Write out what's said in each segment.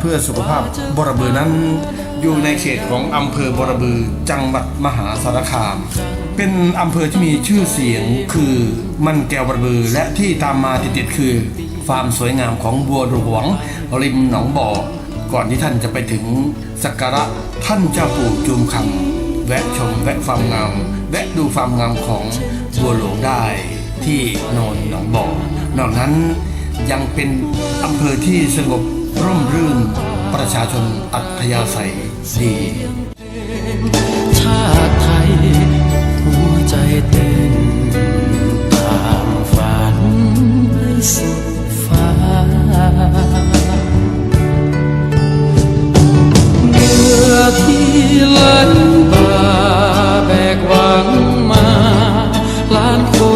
เพื่อสุขภาพบรบือนั้น อยู่ในเขตของอำเภอบรบือจังหวัดมหาสารคาม เป็นอำเภอที่มีชื่อเสียงคือมันแก้วบรบือและที่ตามมาติดๆคือความสวยงามของบัวหลวงริมหนองบ่อ ก่อนที่ท่านจะไปถึงสักการะท่านเจ้าปู่จูมคำแวะชมแวะความงามแวะดูความงามของบัวหลวงได้ที่โนนหนองบ่อนอกนั้นยังเป็นอำเภอที่สงบ ร่มรื่น ประชาชนอัธยาศัยดีชาติไทยหัวใจเต้นตามฝันให้สุดฟ้าเหงื่อที่ไหลบ่าแบกหวังมาล้านคน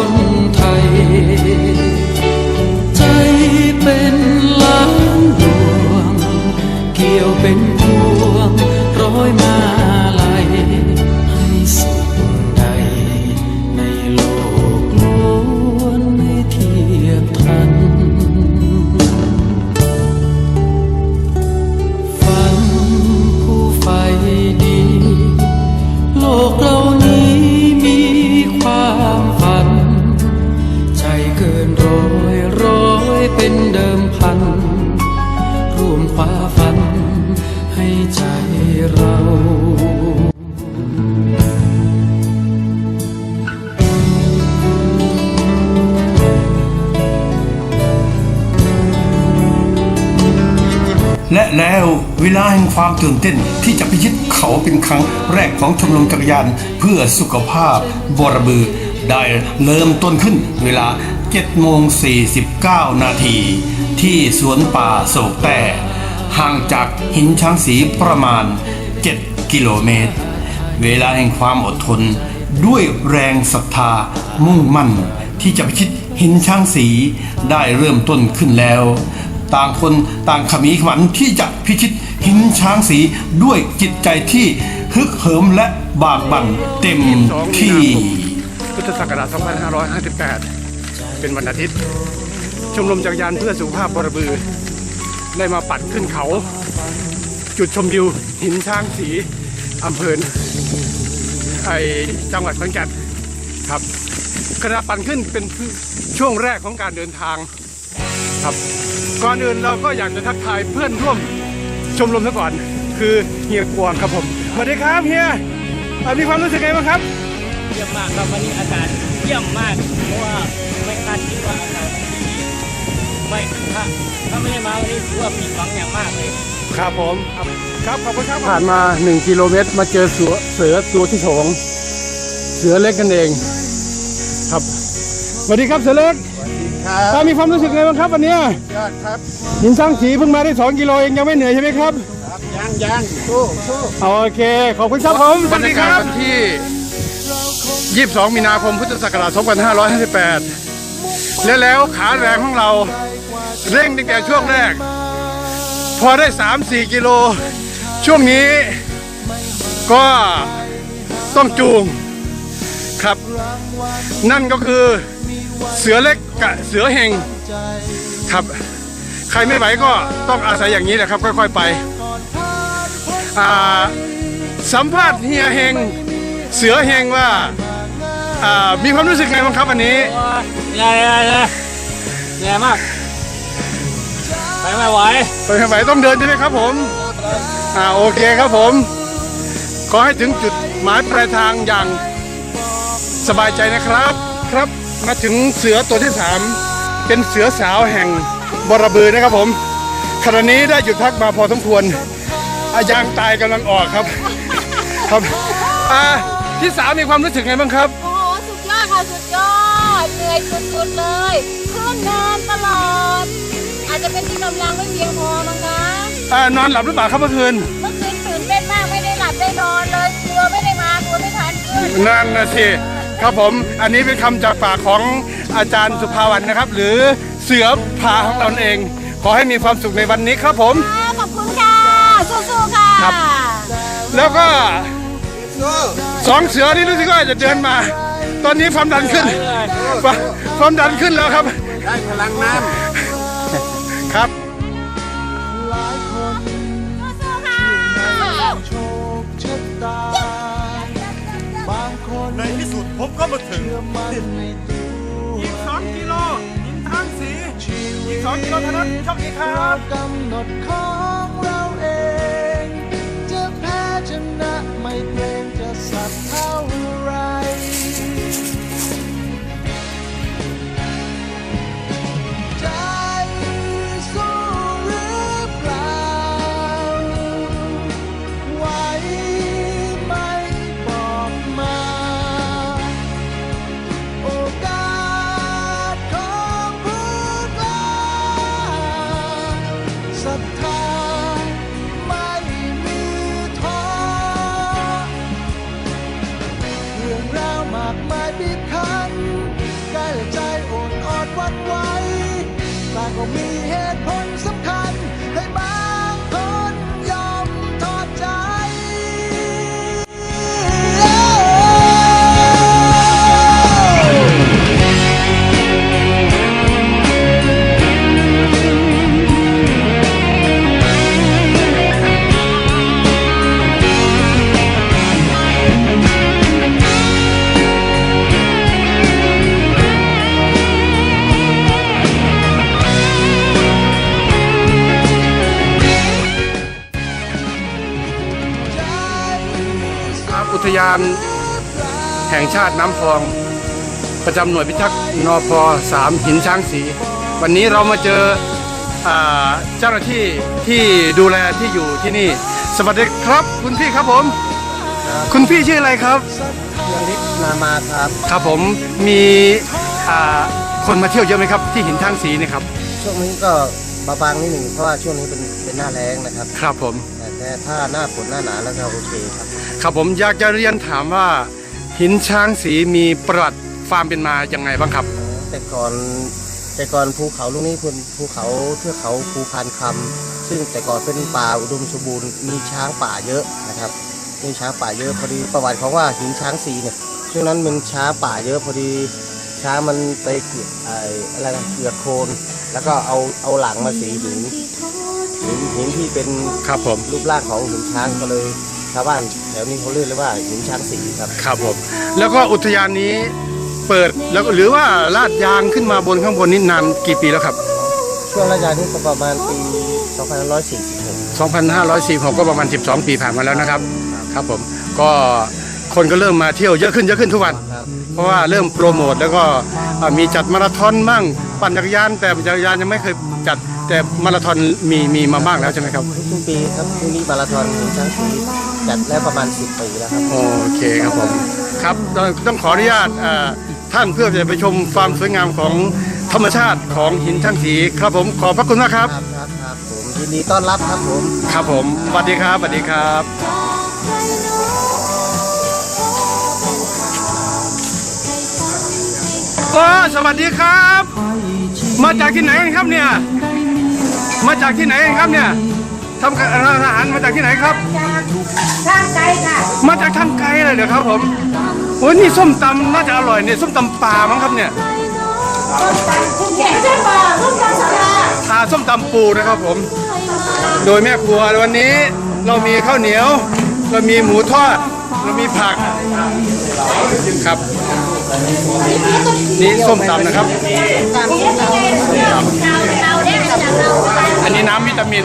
ពួងរយមក เวลาแห่งความตื่นเต้นที่จะพิชิตเขาเป็นครั้งแรกของชมรมจักรยานเพื่อสุขภาพบรบือ ได้เริ่มต้นขึ้นเวลา7โมง49 นาที ที่สวนป่าโศกแต่ ห่างจากหินช้างสีประมาณ 7 กิโลเมตร เวลาแห่งความอดทน ด้วยแรงศรัทธามุ่งมั่น ที่จะพิชิตหินช้างสีได้เริ่มต้นขึ้นแล้ว ต่างคนต่างขมีขมันที่จะพิชิต หินช้างสีด้วยจิตใจที่ฮึกเหิมและบากบั่นเต็มที่ พุทธศักราช 2558 เป็นวันอาทิตย์ ชมรมจักรยานเพื่อสุขภาพบรบือ ได้มาปัดขึ้นเขา จุดชมวิวหินช้างสีอำเภอไอจังหวัดขอนแก่นครับขณะปั่นขึ้นเป็นช่วงแรกของการเดินทางครับก่อนอื่นเราก็อยากจะทักทายเพื่อนร่วม ชมรมซะก่อน คือเฮียกวางครับผมสวัสดีครับเฮียอะมีความรู้สึกไงบ้างครับ เยี่ยมมากครับวันนี้อากาศเยี่ยมมากเพราะว่าไม่คาดคิดว่าอากาศมันดีไม่ถ้าถ้าไม่ได้มาวันนี้ถือว่าผิดหวังอย่างมากเลยครับผม ครับขอบคุณครับผ่านมา 1 กิโลเมตร มาเจอเสือเสือตัวที่สองเสือเล็กกันเอง ครับสวัสดีครับเสือเล็กครับ มีความรู้สึกไงบ้างครับวันเนี้ย ยอดครับ หินสร้างสีเพิ่งมาได้2กิโลเองยังไม่เหนื่อยใช่ไหมครับยังยังสู้สู้โอเค ขอบคุณครับผมบรรยากาศวันที่ 22 มีนาคมพุทธศักราช 2558 และแล้วขาแรงของเราเร่งตั้งแต่ช่วงแรก พอได้ 3-4 กิโล ช่วงนี้ก็ต้องจูงครับ นั่นก็คือเสือเล็กกับเสือเฮงครับ ใครไม่ไหวก็ต้องอาศัยอย่างนี้แหละครับ ค่อย ๆ ไปอ่าสัมภาษณ์เฮียเฮงเสือเฮงว่าอ่ามีความรู้สึกไงบ้างครับวันนี้เหนื่อยเหนื่อยเหนื่อยเหนื่อยมากไปไม่ไหวไปไม่ไหวต้องเดินใช่ไหมครับผมอ่าโอเคครับผม ขอให้ถึงจุดหมายปลายทางอย่างสบายใจนะครับครับมาถึงเสือตัวที่สามเป็นเสือสาวแห่ง บรบือนะครับผมขณะนี้ได้หยุดพักมาพอสมควรอายางตายกำลังออกครับ ครับอ่าที่สามมีความรู้สึกไงบ้างครับ โอ้โห สุดยอดค่ะ สุดยอด เหนื่อยสุดๆเลย ขึ้นเนินตลอด อาจจะเป็นที่กำลังไม่เพียงพอมั้งคะอ่านอนหลับหรือเปล่าครับเมื่อคืน เมื่อคืนตื่นเต้นมากไม่ได้หลับได้นอนเลยกลัวไม่ได้มากลัวไม่ทันขึ้นนั่นนะสิครับผม อันนี้เป็นคำจากปากของอาจารย์สุภาวันนะครับ หรือ เสือพาของเราเอง ขอให้มีความสุขในวันนี้ครับผม ค่ะขอบคุณค่ะสู้ๆค่ะครับ แล้วก็สองเสือนี่รู้สึกว่าจะเดินมา ตอนนี้ความดันขึ้นความความดันขึ้นแล้วครับ ได้พลังน้ครับ สู้ๆค่ะในที่สุดผมก็มาถึง อีก2กิโลเท่านั้นโชคดีครับกำหนดของเราเอง จะแพ้ชนะไม่เกรงจะสักเท่า ครับอุทยานแห่งชาติน้ำพอง ประจำหน่วยพิทักษ์นพ3หินช้างสี วันนี้เรามาเจออ่าเจ้าหน้าที่ที่ดูแลที่อยู่ที่นี่ สวัสดีครับคุณพี่ครับผม คุณพี่ชื่ออะไรครับยังนิดนามาครับ ครับผมมีอ่าคนมาเที่ยวเยอะไหมครับที่หินช้างสีนี่ครับ ช่วงนี้ก็บาบางนิดหนึ่งเพราะว่าช่วงนี้เป็นเป็นหน้าแล้งนะครับ ครับผม แต่แต่ถ้าหน้าฝนหน้าหนาวแล้วก็โอเคครับ ครับผมอยากจะเรียนถามว่า หินช้างสีมีประวัติความเป็นมาอย่างไงบ้างครับ แต่ก่อนแต่ก่อนภูเขาลูกนี้เป็นภูเขาเทือกเขาภูพานคำซึ่งแต่ก่อนเป็นป่าอุดมสมบูรณ์มีช้างป่าเยอะนะครับมีช้างป่าเยอะพอดีประวัติของว่าหินช้างสีเนี่ยช่วงนั้นมันช้างป่าเยอะพอดีช้างมันไปเกี่ยวไอ้อะไรนะเกลือกโคลนแล้วก็เอาเอาหลังมาสีหิน หินหินที่เป็นครับผมรูปร่างของหินช้างก็เลยชาวบ้านแถวนี้เขาเรียกเลยว่าหินช้างสีครับครับผม แล้วก็อุทยานนี้เปิดแล้วก็หรือว่าลาดยางขึ้นมาบนข้างบนนี้นานกี่ปีแล้วครับ ช่วงระยะนี้ก็ประมาณปี 2546 2546 ก็ประมาณ 12 ปีผ่านมาแล้วนะครับ ครับผมก็คนก็เริ่มมาเที่ยวเยอะขึ้นเยอะขึ้นทุกวันครับเพราะว่าเริ่มโปรโมทแล้วก็อ่ามีจัดมาราธอนบ้างปั่นจักรยาน แต่จักรยานยังไม่เคยจัด แต่มาราธอนมีมีมาบ้างแล้วใช่ไหมครับทุกๆปีครับช่วงนี้มาราธอนหินช้างสีจัดแล้วประมาณ 10 ปีแล้วครับโอเคครับผมครับต้องต้องขออนุญาตอ่าท่านเพื่อจะไปชมความสวยงามของธรรมชาติของหินช่างสีครับผมขอบพระคุณมากครับครับครับครับผมยินดีต้อนรับครับผมครับผมสวัสดีครับสวัสดีครับโอ้สวัสดีครับ มาจากที่ไหนกันครับเนี่ย มาจากที่ไหนกันครับเนี่ยทำอาหารมาจากที่ไหนครับทางไกลค่ะ มาจากทางไกลเลยเหรอครับผมโอ้ยนี่ส้มตำน่าจะอร่อยเนี่ยส้มตำปลามั้งครับเนี่ยแข่งเส้นบอลลูกบอลสาราทาส้มตำปูนะครับผม โดยแม่ครัววันนี้เรามีข้าวเหนียว เรามีหมูทอด เรามีผักครับนี่ส้มตำนะครับ เราได้จากเราอันนี้น้ำวิตามิ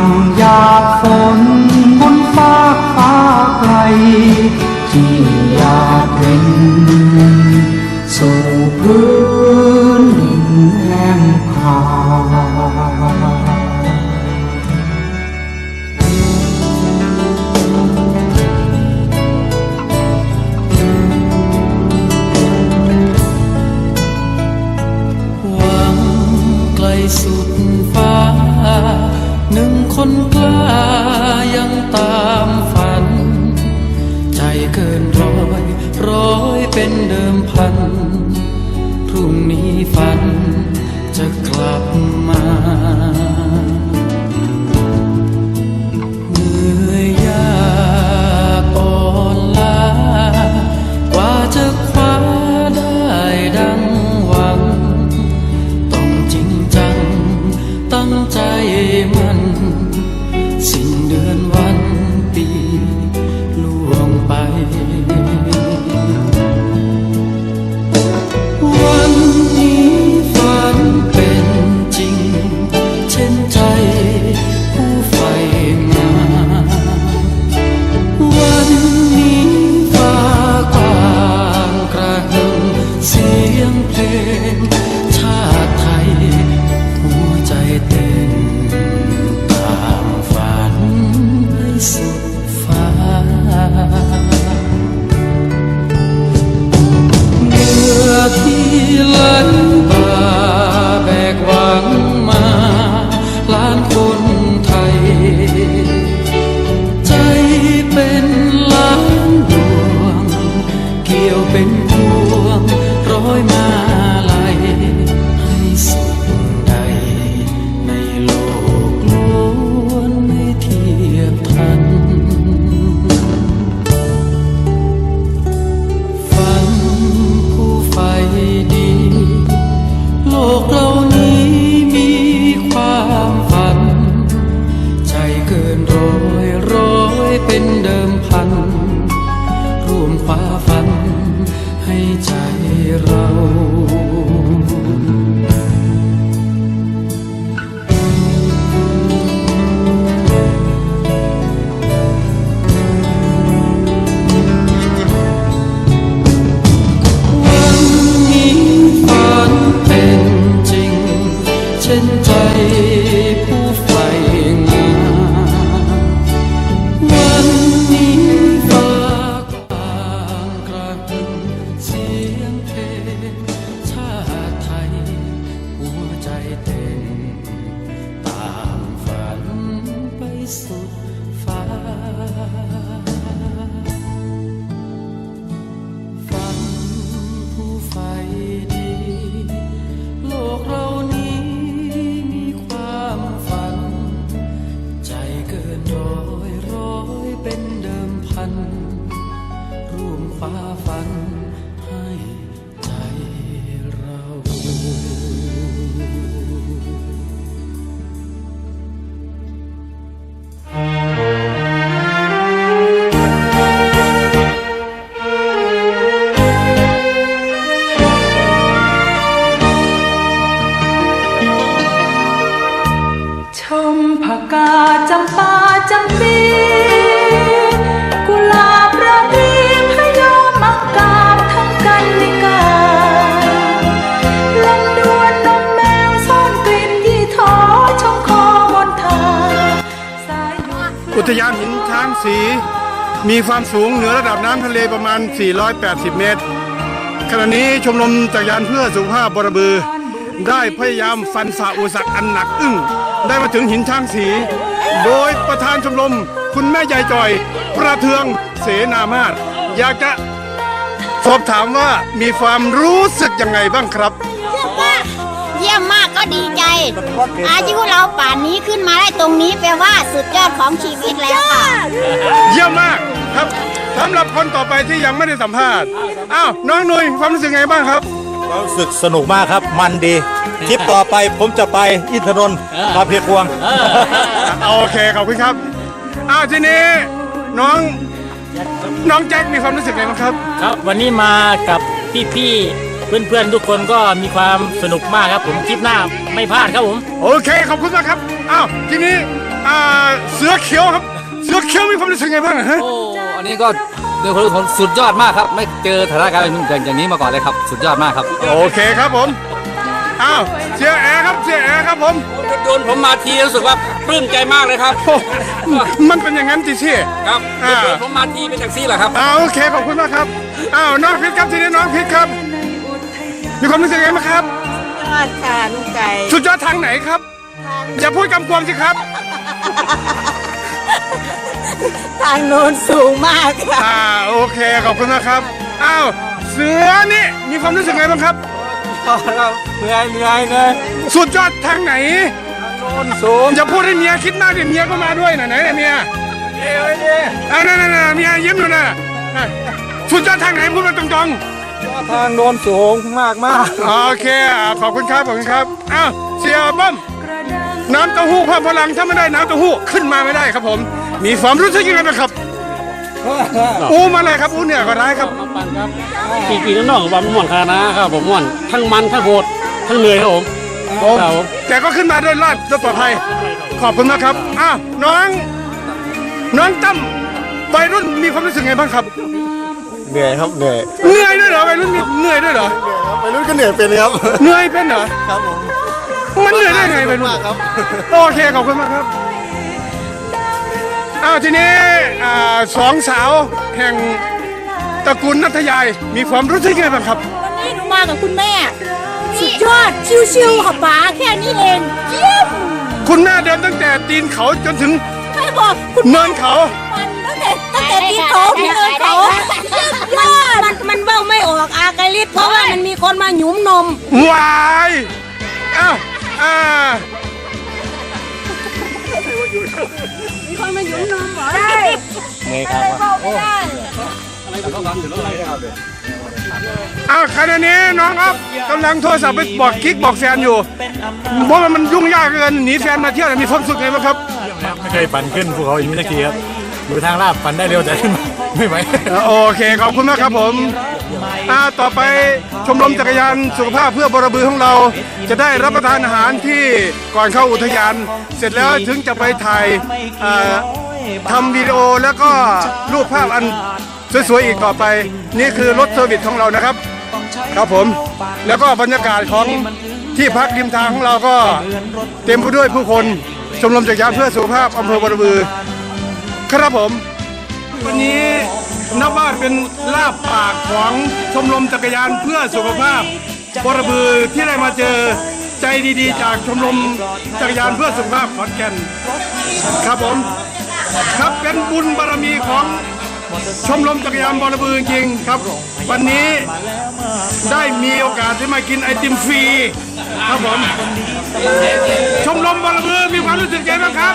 ดังหยาดฝนบน กาจำปาจำปีกุหลาบระพีพยอมมักกาบทั้งกันในกาลำดวนนมแมวซ่อนกลิ่นยี่ท้อชมคอบนทางสายหยุดอุทยานหินช้างสี มีความสูงเหนือระดับน้ำทะเลประมาณ 480 เมตร ขณะนี้ชมรมจักรยานเพื่อสุขภาพบรบือ ได้พยายามฟันฝ่าอุปสรรคอันหนักอึ้ง ได้มาถึงหินช้างสี โดยประธานชมรม คุณแม่ใหญ่จอย ประเทืองเสนามาศอยากจะสอบถามว่ามีความรู้สึกยังไงบ้างครับเยี่ยมมากก็ดีใจ อายุเราป่านนี้ขึ้นมาได้ตรงนี้แปลว่าสุดยอดของชีวิตแล้วค่ะเยี่ยมมากครับสำหรับคนต่อไปที่ยังไม่ได้สัมภาษณ์อ้าวน้องหนุยความรู้สึกไงบ้างครับ รู้สึกสนุกมากครับ มันดีทริปต่อไปผมจะไปอินทนนท์พาเพียกวง โอเคขอบคุณครับอ้าวทีนี้น้องน้องแจ็คมีความรู้สึกไงบ้างครับ ครับวันนี้มากับพี่ๆเพื่อนๆทุกคนก็มีความสนุกมากครับ ผมคลิปหน้าไม่พลาดครับผม โอเคขอบคุณมากครับอ้าวทีนี้อ่าเสือเขียวครับ เสือเขียวมีความรู้สึกไงบ้างฮะ โอ้ อันนี้ก็ โดยคนสุดยอดมากครับ ไม่เจอสถานการณ์อย่างนี้มาก่อนเลยครับ สุดยอดมากครับ โอเคครับผมอ้าวเสียแอร์ครับเสียแอร์ครับผมโดนผมมาทีรู้สึกว่าปลื้มใจมากเลยครับโอ้มันเป็นอย่างนั้นจิชี่ครับอ่าโดนผมมาทีเป็นแท็กซี่แหละครับอ้าวโอเคขอบคุณมากครับอ้าวน้องพิษครับทีนี้น้องพิษครับ มีความรู้สึกไงบ้างครับยอดค่ะลุงไก่สุดยอดทางไหนครับ อย่าพูดกำกวมสิครับ ทางโน้นสูงมากค่ะ อ่าโอเคขอบคุณนะครับอ้าวเสือนี่มีความรู้สึกไงบ้างครับ เหนื่อยเหนื่อยเหนื่อยสุดยอดทางไหนสูงอย่าพูดให้เมียคิดมากดิเมียก็มาด้วยนะไหนเนี่ยเมียอ่านั่นนั่นนั่นเมียยิ้มอยู่นะอะสุดยอดทางไหนพูดมาตรง ทางโนนสูงมากมากๆโอเคอ่าขอบคุณครับขอบคุณครับอ้าวเสียบ้มน้ำเต้าหู้เพิ่มพลังถ้าไม่ได้น้ำเต้าหู้ขึ้นมาไม่ได้ครับผม มีความรู้สึกยังไงบ้างครับอู้มาเลยครับอู้เนี่ยก็ได้ครับปีปีน้องๆว่ามันม่วนขนาดนะครับผมม่วนทั้งมันทั้งโหดทั้งเหนื่อยครับผมผมครับผมแต่ก็ขึ้นมาด้วยรอดด้วยปลอดภัยขอบคุณนะครับอ้าวน้อง น้องตั้มวัยรุ่นมีความรู้สึกไงบ้างครับ เหนื่อยครับเหนื่อยเหนื่อยด้วยเหรอวัยรุ่นมีเหนื่อยด้วยเหรอไปรุ่นก็เหนื่อยเป็นครับเหนื่อยเป็นเหรอครับผมมันเหนื่อยได้ไงวัยรุ่นมากครับโอเคขอบคุณมากครับอ้าวทีนี้อ่าสองสาวแห่งตระกูลนัทยายมีความรู้สึกยังไงบ้างครับ วันนี้หนูมากับคุณแม่ สุดยอดชิวๆค่ะป๋าแค่นี้เองเยี่ยมคุณแม่เดินตั้งแต่ตีนเขาจนถึงไม่บอกคุณเนินเขา มันตั้งแต่ตั้ง แต่ตีเขาถึงเดินเขาย่มยอดมันมันเบ้าไม่ออกอากลิศเพราะว่ามันมีคนมาหยุมนมวายอ้าวอ่ามีคนมาหยุมนมเหรอใช่เหนื่อยครับเบ้าไม่ได้อ้าวขณะนี้น้องอ๊อฟกำลังโทรศัพท์ไปบอกกิ๊กบอกแฟนอยู่เพราะว่ามันยุ่งยากเกินหนีแฟนมาเที่ยวมีความสุขไงบ้างครับ ไม่เคยปั่นขึ้นภูเขาอย่างนี้สักทีครับ อยู่ทางลาบปั่นได้เร็วแต่ขึ้นมาไม่ไหว โอเคขอบคุณมากครับผมอ่าต่อไปชมรมจักรยานสุขภาพเพื่อบรบือของเรา จะได้รับประทานอาหารที่ก่อนเข้าอุทยาน เสร็จแล้วถึงจะไปถ่ายอ่าทำวิดีโอแล้วก็รูปภาพอันสวยๆอีกต่อไป นี่คือรถเซอร์วิสของเรานะครับ ครับผมแล้วก็บรรยากาศของที่พักริมทางของเราก็เต็มไปด้วยผู้คนชมรมจักรยานเพื่อสุขภาพอำเภอบรบือ ครับผม วันนี้นับว่าเป็นลาบปากของชมรมจักรยานเพื่อสุขภาพบรบือที่ได้มาเจอใจดีๆ จากชมรมจักรยานเพื่อสุขภาพขอนแก่นครับผม ครับเป็นบุญบารมีของชมรมจักรยานบรบือจริงครับ วันนี้ได้มีโอกาสได้มากินไอติมฟรีครับผมชมรมบรบือมีความรู้สึกยังไงบ้างครับ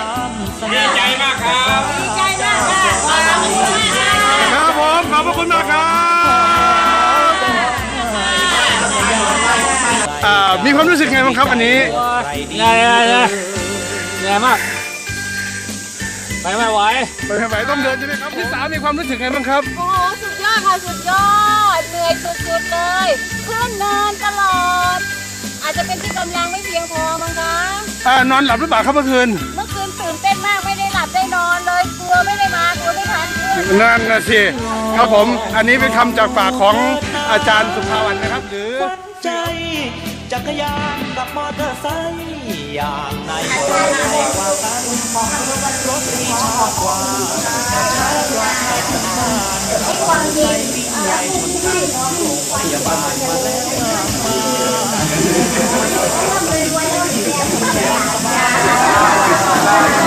ครับผมขอบพระคุณมากครับอ่ามีความรู้สึกไงบ้างครับอันนี้เหนื่อยเหนื่อยเหนื่อยเหนื่อยมาก ไปไม่ไหวไปไม่ไหวต้องเดินใช่ไหมครับพี่สาวมีความรู้สึกไงบ้างครับ โอ้โหสุดยอดค่ะสุดยอด เหนื่อยสุดๆเลย ขึ้นเนินตลอด อาจจะเป็นที่กำลังไม่เพียงพอมั้งคะอ่านอนหลับหรือเปล่าครับเมื่อคืนเมื่อคืนตื่นเต้นมากไม่ได้หลับได้นอนเลยกลัวไม่ได้มากลัวไม่ทันขึ้นนั่นนะสิครับผมอันนี้เป็นคำจากปากของอาจารย์สุภาวันนะครับ หรือ ใจ จักรยานกับมอเตอร์ไซค์อย่างไหนก็ได้กว่ากันรถที่ชอบกว่าแต่ช้ากว่าใครทั้งบ้านใจวิ่งใหญ่คนไข้โรงพยาบาลมาแล้วมากมาย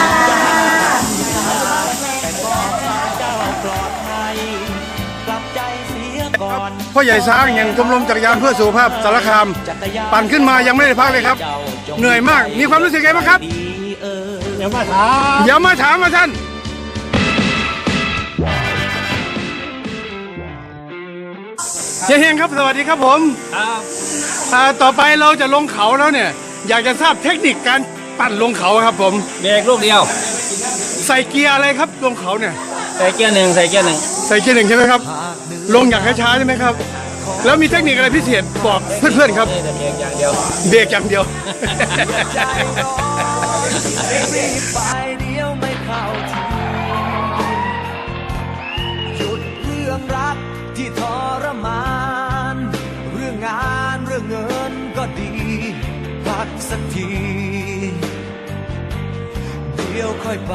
พ่อใหญ่ช้างอย่างชมรมจักรยานเพื่อสุขภาพสารคาม ปั่นขึ้นมายังไม่ได้พักเลยครับ เหนื่อยมากมีความรู้สึกไงบ้างครับเดี๋ยวมาถามอย่ามาถามมาท่านเฮียเฮงครับสวัสดีครับผมครับอ่าต่อไปเราจะลงเขาแล้วเนี่ย อยากจะทราบเทคนิคการปั่นลงเขาครับผมเบรกลูกเดียว ใส่เกียร์อะไรครับลงเขาเนี่ย ใส่เกียร์หนึ่งใส่เกียร์หนึ่ง ใส่เกียร์หนึ่งใช่ไหมครับ ลงอย่างช้าๆใช่ไหมครับ แล้วมีเทคนิคอะไรพิเศษบอกเพื่อนๆครับนี่แต่เพียงอย่างเดียวเบรกอย่างเดียวรีบไปเดียวไม่เข้าทีหยุดเรื่องรักที่ทรมาน เรื่องงานเรื่องเงินก็ดีพักสักที เดี๋ยวค่อยไป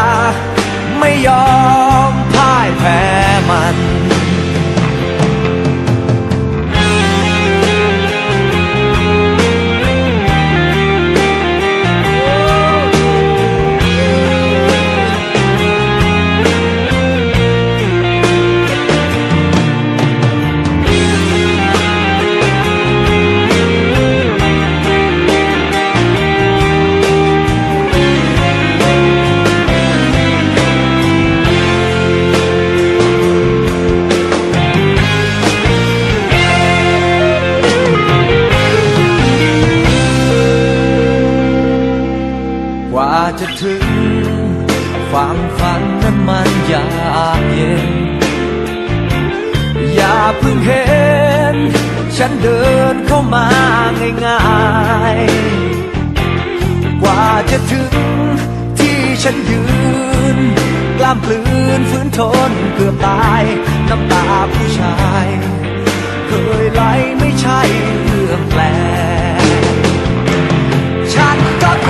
ฝั่งฝันนั้นมันยากเย็น อย่าเพิ่งเห็น ฉันเดินเข้ามาง่ายๆ กว่าจะถึงที่ฉันยืน กล้ามปลืนฝืนทนเกือบตาย น้ำตาผู้ชาย เคยไหลไม่ใช่เรื่องแปลกฉันก็เค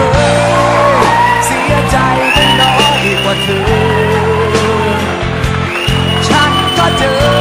ยเสียใจไม่น้อย กว่าเธอ ฉันก็เจอ